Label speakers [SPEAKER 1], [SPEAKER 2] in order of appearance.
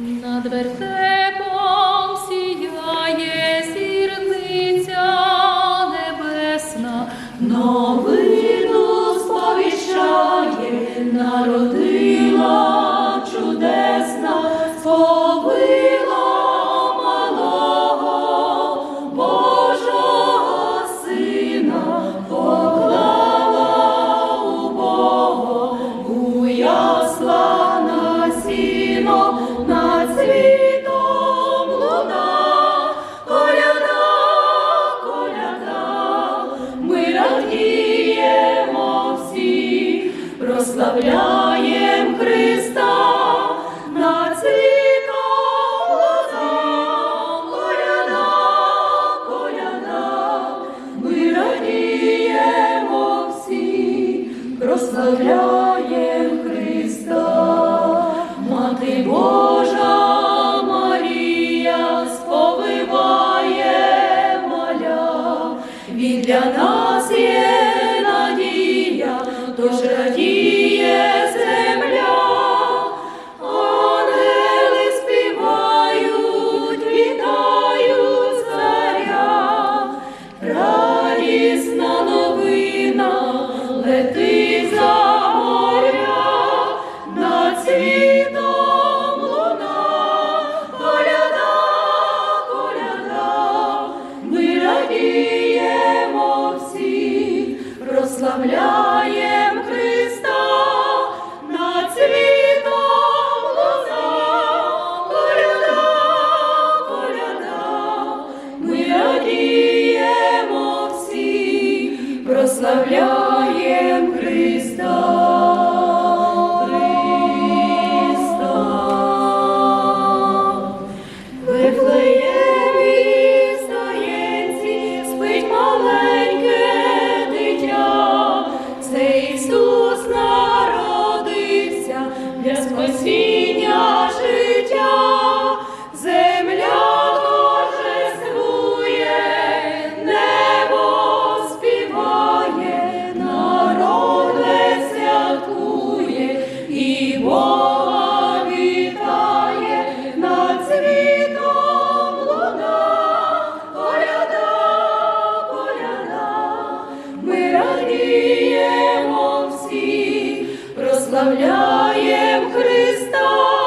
[SPEAKER 1] Над вертепом сіяє прославляєм Христа на цвіках лозам, колянах, колянах, ми радіємо всі, прославляєм Христа, мати Божа. Від для нас є прославляєм Христа на цвітом лоза, коляда, коляда, ми радіємо всі, прославляємо. для спасіння життя, земля небо співає, народ святкує і Бога над світом луна, коляда, коляда, ми радіємо всі. Прославляє Христа.